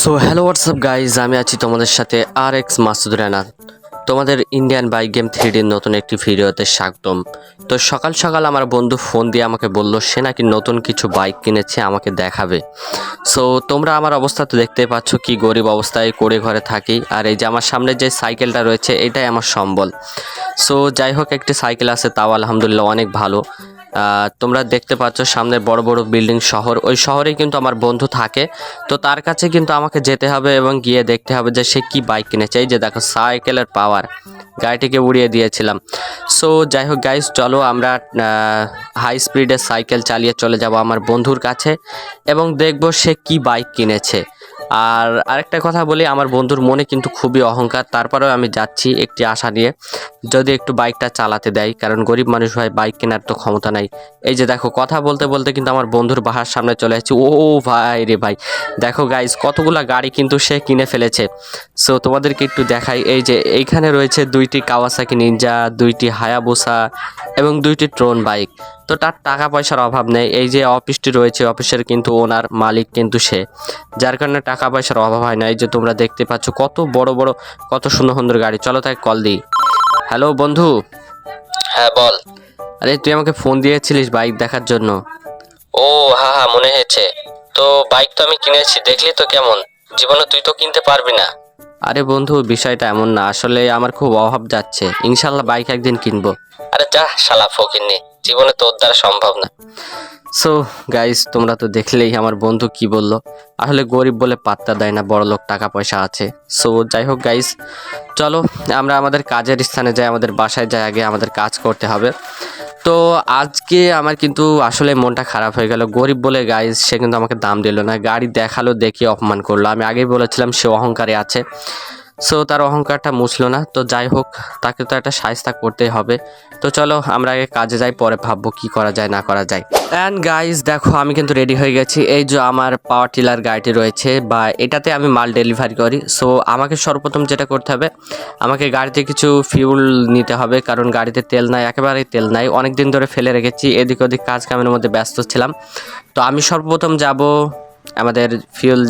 So hello WhatsApp guys আমি আছি তোমাদের সাথে আর এক্স মাসুদ রানা। তোমাদের ইন্ডিয়ান বাইক গেম থ্রিডির নতুন একটি ভিডিওতে স্বাগতম। তো, সকাল সকাল আমার বন্ধু ফোন দিয়ে আমাকে বলল, সে নাকি নতুন কিছু বাইক কিনেছে, আমাকে দেখাবে। সো তোমরা আমার অবস্থা তো দেখতেই পাচ্ছ, কি গরিব অবস্থায় করে ঘরে থাকি। আর এই যে আমার সামনে যে সাইকেলটা রয়েছে, এটাই আমার সম্বল। সো যাই হোক, একটি সাইকেল আছে, তাও আলহামদুলিল্লাহ অনেক ভালো। তোমরা দেখতে পাচ্ছ সামনে বড় বড় বিল্ডিং শহর। ওই শহরেই কিন্তু আমার বন্ধু থাকে। তো তার কাছে কিন্তু আমাকে যেতে হবে এবং গিয়ে দেখতে হবে যে সে কি বাইক কিনেছে। এই যে দেখো, সাইকেলের পাওয়ার। গাড়িটিকে উড়িয়ে দিয়েছিলাম। সো যাই হোক গাইস চলো আমরা হাই স্পিডে সাইকেল চালিয়ে চলে যাব আমার বন্ধুর কাছে এবং দেখব সে কি বাইক কিনেছে। আর আরেকটা কথা বলি, আমার বন্ধুর মনে কিন্তু খুবই অহংকার। তারপরেও আমি যাচ্ছি একটি আশা নিয়ে। যদি একটু বাইকটা চালাতে দেয়, কারণ গরিব মানুষ ভাই বাইক কেনার তো ক্ষমতা নাই। এই যে দেখো, কথা বলতে বলতে কিন্তু আমার বন্ধুর বাহার সামনে চলে এসেছি ও ভাই রে ভাই, দেখো গাইজ কতগুলা গাড়ি কিন্তু সে কিনে ফেলেছে। সো তোমাদেরকে একটু দেখাই, এই যে এইখানে রয়েছে দুইটি কাওয়াসাকি নিনজা দুইটি হায়াবুসা এবং দুইটি ট্রোন বাইক তো তার টাকা পয়সার অভাব নেই। এই যে অফিসটি রয়েছে অফিসের কিন্তু ওনার মালিক কিন্তু সে। যার কারণে টাকা পয়সার অভাব হয় না। এই যে তোমরা দেখতে পাচ্ছ কত বড় বড় কত সুন্দর সুন্দর গাড়ি। চলো তাই কল দিই। হ্যালো বন্ধু? হ্যাঁ বল। আরে তুই আমাকে ফোন দিয়েছিলিস বাইক দেখার জন্য? ও হ্যাঁ হ্যাঁ মনে হয়েছে। তো বাইক তো আমি কিনেছি দেখলি তো কেমন? জীবনে তুই তো কিনতে পারবি না। আরে বন্ধু বিষয়টা এমন না। আসলে আমার খুব অভাব যাচ্ছে। ইনশাল্লাহ বাইক একদিন কিনবো। আরে যা শালা ফকিরনি জীবনে তোর দ্বারা সম্ভব না। সো গাইস তোমরা তো দেখলেই আমার বন্ধু কি বলল। আসলে গরিব বলে পাত্তা দেয় না, বড় লোক টাকা পয়সা আছে। সো যাই হোক গাইস চলো, আমরা আমাদের কাজের স্থানে যাই, আমাদের বাসায় যাই, আগে আমাদের কাজ করতে হবে। তো, আজকে আমার কিন্তু আসলে মনটা খারাপ হয়ে গেল। গরিব বলে গাইস সে কিন্তু আমাকে দাম দিল না। গাড়ি দেখাল, দেখে অপমান করল। আমি আগেই বলেছিলাম, সে অহংকারে আছে। সো তার অহংকারটা মুছলো না। তো যাই হোক, তাকে তো একটা সায়স্তা করতেই হবে। তো চলো, আমরা আগে কাজে যাই, পরে ভাববো কি করা যায়, না করা যায়। অ্যান্ড গাইস দেখো, আমি কিন্তু রেডি হয়ে গেছি। এই যে আমার পাওয়ার টিলার গাড়িটি রয়েছে, বা এটাতে আমি মাল ডেলিভারি করি। সো আমাকে সর্বপ্রথম যেটা করতে হবে, আমাকে গাড়িতে কিছু ফিউল নিতে হবে, কারণ গাড়িতে তেল নাই, একেবারেই তেল নাই। অনেক দিন ধরে ফেলে রেখেছি, এদিক ওদিক কাজ কামের মধ্যে ব্যস্ত ছিলাম। তো আমি সর্বপ্রথম যাব আমাদের ফিউল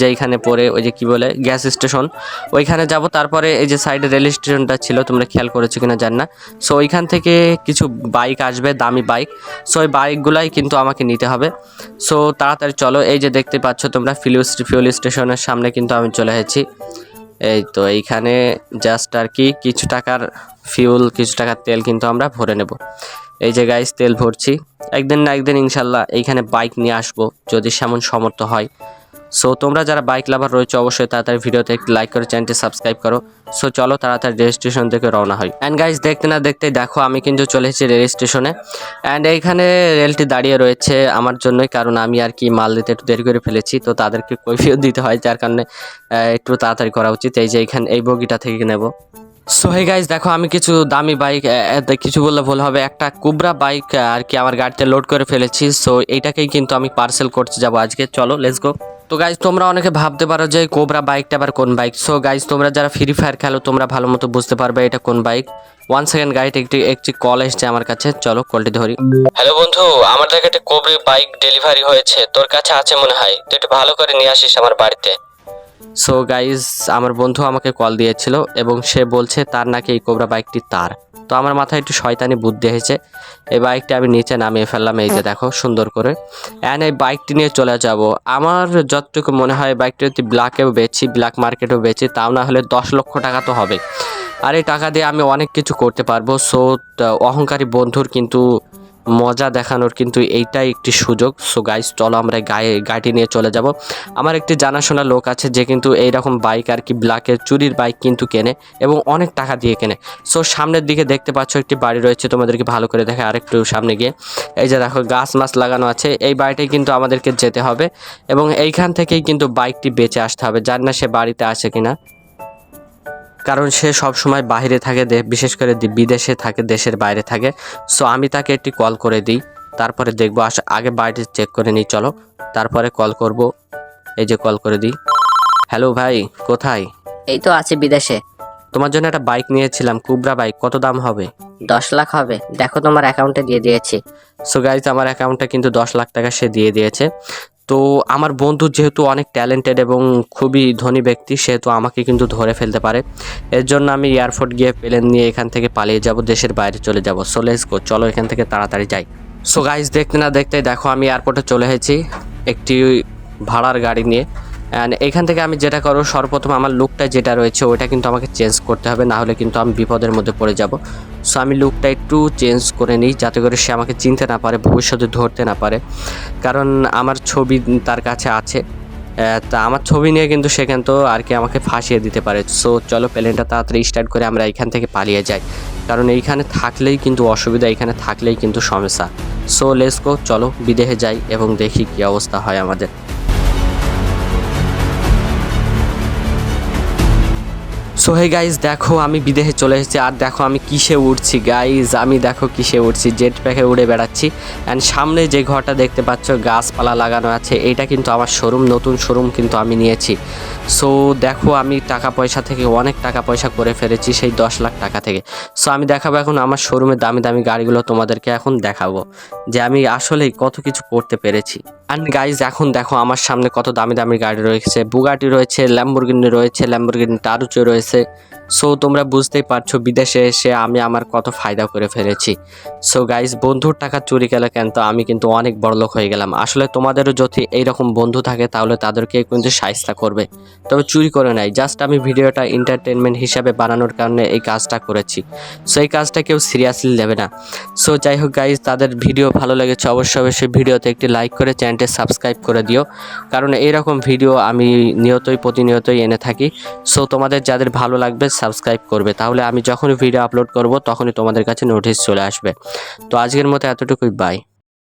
যেইখানে পড়ে, ওই যে কি বলে গ্যাস স্টেশন ওইখানে যাব। তারপরে এই যে সাইডে রেল স্টেশনটা ছিল, তোমরা খেয়াল করেছ কিনা জান না। সো ওইখান থেকে কিছু বাইক আসবে, দামি বাইক সো ওই বাইকগুলাই কিন্তু আমাকে নিতে হবে। সো তাড়াতাড়ি চলো। এই যে দেখতে পাচ্ছ তোমরা ফিউল ফিউল স্টেশনের সামনে কিন্তু আমি চলে এসেছি। এই তো এইখানে জাস্ট আর কি কিছু টাকার ফিউল কিছু টাকার তেল কিন্তু আমরা ভরে নেব। এই যে গাইস তেল ভরছি। একদিন না একদিন ইনশাল্লাহ এইখানে বাইক নিয়ে আসব, যদি সেমন সমর্থ হয়। সো তোমরা যারা বাইক লাভার রয়েছে, অবশ্যই তাড়াতাড়ি ভিডিওতে একটি লাইক করে চ্যানেলটি সাবস্ক্রাইব করো। সো চলো তাড়াতাড়ি রেল স্টেশন থেকে রওনা হয় অ্যান্ড গাইস দেখতে না দেখতে দেখো, আমি কিন্তু চলে এসেছি রেল স্টেশনে অ্যান্ড এইখানে রেলটি দাঁড়িয়ে রয়েছে আমার জন্যই, কারণ আমি আর কি মাল দিতে একটু দেরি করে ফেলেছি, তো তাদেরকে কৈফিয়ত দিতে হয়, যার কারণে একটু তাড়াতাড়ি করা উচিত। এই যে এইখানে, এই বগিটা থেকে নেব। সো হে গাইজ দেখো, আমি কিছু দামি বাইক কিছু বললে ভুল হবে। একটা কুবরা বাইক আর কি আমার গাড়িতে লোড করে ফেলেছি। সো এইটাকেই কিন্তু আমি পার্সেল করতে যাব আজকে। চলো লেটস গো তো গাইজ তোমরা অনেকে ভাবতে পারো যে কোবরা বাইকটা আবার কোন বাইক সো গাইজ তোমরা যারা ফ্রি ফায়ার খেলো, তোমরা ভালো মতো বুঝতে পারবে এটা কোন বাইক ওয়ান সেকেন্ড গাইড একটি একটি কল এসছে আমার কাছে। চলো কলটি ধরি। হ্যালো বন্ধু, আমার কাছে একটা কোবরি বাইক ডেলিভারি হয়েছে। তোর কাছে আছে মনে হয়। তুই একটু ভালো করে নিয়ে আসিস আমার বাড়িতে। সো গাইজ আমার বন্ধু আমাকে কল দিয়েছিল এবং সে বলছে তার নাকি এই কোবরা বাইকটি তার। তো আমার মাথায় একটু শয়তানি বুদ্ধি হয়েছে এই বাইকটি আমি নিচে নামিয়ে ফেললাম এই যে দেখো সুন্দর করে। অ্যান্ড এই বাইকটি নিয়ে চলে যাব। আমার যতটুকু মনে হয় বাইকটি যদি ব্ল্যাকেও বেচি ব্ল্যাক মার্কেটেও বেচি তাও না হলে দশ লক্ষ টাকা তো হবে। আর এই টাকা দিয়ে আমি অনেক কিছু করতে পারব। সো অহংকারী বন্ধুর কিন্তু মজা দেখানোর কিন্তু এইটাই একটি সুযোগ। সো গাইস চলো আমরা গায়ে গাড়ি নিয়ে চলে যাব। আমার একটি জানাশোনা লোক আছে যে কিন্তু এইরকম বাইক আর কি ব্ল্যাকের চুরির বাইক কিন্তু কেনে এবং অনেক টাকা দিয়ে কেনে। সো সামনের দিকে দেখতে পাচ্ছ একটি বাড়ি রয়েছে, তোমাদেরকে ভালো করে দেখে আরেকটু সামনে গিয়ে। এই যে দেখো, গাছ মাছ লাগানো আছে, এই বাড়িটাই কিন্তু আমাদেরকে যেতে হবে এবং এইখান থেকেই কিন্তু বাইকটি বেঁচে আসতে হবে। জানি না সে বাড়িতে আছে কিনা। কারণ সে সব সময় বাইরে থাকে বিশেষ করে বিদেশে থাকে দেশের বাইরে থাকে। সো আমি তাকে একটি কল করে দিই। তারপরে দেখব আস আগে বাড়িটি চেক করে নিই চলো। তারপরে কল করব। এই যে কল করে দিই। হ্যালো ভাই কোথায়? এই তো আছি বিদেশে। তোমার জন্য একটা বাইক নিয়েছিলাম কুবরা বাইক কত দাম হবে? দশ লাখ হবে। দেখো তোমার অ্যাকাউন্টে দিয়ে দিয়েছি। সো গাইজ আমার অ্যাকাউন্টে কিন্তু দশ লাখ টাকা সে দিয়ে দিয়েছে। তো আমার বন্ধু যেহেতু অনেক ট্যালেন্টেড এবং খুবই ধনী ব্যক্তি সেহেতু আমাকে কিন্তু ধরে ফেলতে পারে। এর জন্য আমি এয়ারপোর্ট গিয়ে প্লেন নিয়ে এখান থেকে পালিয়ে যাব, দেশের বাইরে চলে যাব। সো লেটস গো চলো এখান থেকে তাড়াতাড়ি যাই। সো গাইজ দেখতে না দেখতে দেখো আমি এয়ারপোর্টে চলে এসেছি, একটি ভাড়ার গাড়ি নিয়ে। অ্যান্ড এখান থেকে আমি যেটা করো সর্বপ্রথম আমার লুকটা যেটা রয়েছে, ওইটা কিন্তু আমাকে চেঞ্জ করতে হবে না হলে কিন্তু আমি বিপদের মধ্যে পড়ে যাব। সো আমি লুকটা একটু চেঞ্জ করে নিই, যাতে করে সে আমাকে চিনতে না পারে, ভবিষ্যতে ধরতে না পারে। কারণ আমার ছবি তার কাছে আছে তা আমার ছবি নিয়ে কিন্তু সে কিন্তু আর কি আমাকে ফাঁসিয়ে দিতে পারে। সো চলো প্লেনটা তাড়াতাড়ি স্টার্ট করে আমরা এখান থেকে পালিয়ে যাই। কারণ এইখানে থাকলেই কিন্তু অসুবিধা এখানে থাকলেই কিন্তু সমস্যা। সো লেটস গো চলো বিদেশে যাই এবং দেখি কি অবস্থা হয় আমাদের। সো হে গাইজ দেখো, আমি বিদেশে চলে এসেছি আর দেখো, আমি কিসে উঠছি গাইজ আমি দেখো কিসে উঠছি জেট প্যাকে উড়ে বেড়াচ্ছি। অ্যান্ড সামনে যে ঘরটা দেখতে পাচ্ছ, গাছপালা লাগানো আছে। এটা কিন্তু আমার শোরুম নতুন শোরুম কিন্তু আমি নিয়েছি। সো দেখো, আমি টাকা পয়সা থেকে অনেক টাকা পয়সা করে ফেলেছি সেই দশ লাখ টাকা থেকে। সো আমি দেখাবো এখন আমার শোরুমে দামি দামি গাড়িগুলো তোমাদেরকে এখন দেখাবো। যে আমি আসলেই কত কিছু করতে পেরেছি। অ্যান্ড গাইজ এখন দেখো, আমার সামনে কত দামি দামি গাড়ি রয়েছে। বুগাটি রয়েছে ল্যাম্বরগিনি রয়েছে ল্যাম্বরগিনি টারুচো রয়েছে। আছে সো তোমরা বুঝতেই পারছ, বিদেশে এসে আমি আমার কত ফায়দা করে ফেলেছি। সো গাইজ বন্ধুর টাকা চুরি গেলে কেন তো আমি কিন্তু অনেক বড় লোক হয়ে গেলাম। আসলে তোমাদেরও যদি এইরকম বন্ধু থাকে, তাহলে তাদেরকে কিন্তু সাহিস্তা করবে। তবে চুরি করে নাই জাস্ট আমি ভিডিওটা এন্টারটেনমেন্ট হিসাবে বানানোর কারণে এই কাজটা করেছি। সো এই কাজটা কেউ সিরিয়াসলি নেবে না। সো যাই হোক গাইজ তাদের ভিডিও ভালো লেগেছে, অবশ্যই অবশ্যই ভিডিওতে একটি লাইক করে চ্যানেলটি সাবস্ক্রাইব করে দিও। কারণ এইরকম ভিডিও আমি নিয়তই, প্রতিনিয়তই এনে থাকি। সো তোমাদের যাদের ভালো লাগবে সাবস্ক্রাইব করবে। তাহলে আমি যখনই ভিডিও আপলোড করব, তখনই তোমাদের কাছে নোটিশ চলে আসবে। তো আজকের মতো এতটুকুই বাই